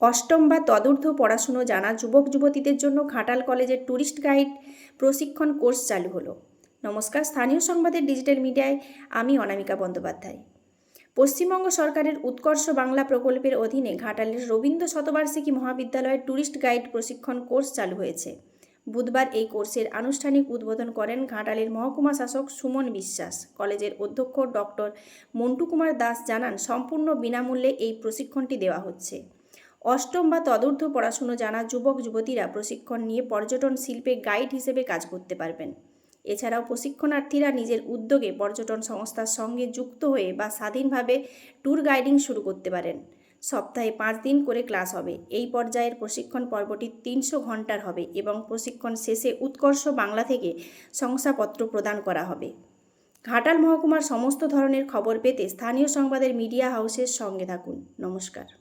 অষ্টম বা তদূর্ধ্ব পড়াশুনো জানা যুবক যুবতীদের জন্য ঘাটাল কলেজের ট্যুরিস্ট গাইড প্রশিক্ষণ কোর্স চালু হলো। নমস্কার, স্থানীয় সংবাদের ডিজিটাল মিডিয়ায় আমি অনামিকা বন্দ্যোপাধ্যায়। পশ্চিমবঙ্গ সরকারের উৎকর্ষ বাংলা প্রকল্পের অধীনে ঘাটালের রবীন্দ্র শতবার্ষিকী মহাবিদ্যালয়ের ট্যুরিস্ট গাইড প্রশিক্ষণ কোর্স চালু হয়েছে। বুধবার এই কোর্সের আনুষ্ঠানিক উদ্বোধন করেন ঘাটালের মহকুমা শাসক সুমন বিশ্বাস। কলেজের অধ্যক্ষ ডক্টর মন্টু কুমার দাস জানান, সম্পূর্ণ বিনামূল্যে এই প্রশিক্ষণটি দেওয়া হচ্ছে। অষ্টম বা তদূর্ধ্ব পড়াশুনো জানা যুবক, যুবতীরা প্রশিক্ষণ নিয়ে পর্যটন শিল্পে গাইড হিসেবে কাজ করতে পারবেন। এছাড়াও প্রশিক্ষণার্থীরা নিজের উদ্যোগে পর্যটন সংস্থার সঙ্গে যুক্ত হয়ে বা স্বাধীনভাবে ট্যুর গাইডিং শুরু করতে পারেন। সপ্তাহে পাঁচ দিন করে ক্লাস হবে। এই পর্যায়ের প্রশিক্ষণ পর্বটি তিনশো ঘণ্টার হবে এবং প্রশিক্ষণ শেষে উৎকর্ষ বাংলা থেকে শংসাপত্র প্রদান করা হবে। ঘাটাল মহকুমার সমস্ত ধরনের খবর পেতে স্থানীয় সংবাদের মিডিয়া হাউসের সঙ্গে থাকুন। নমস্কার।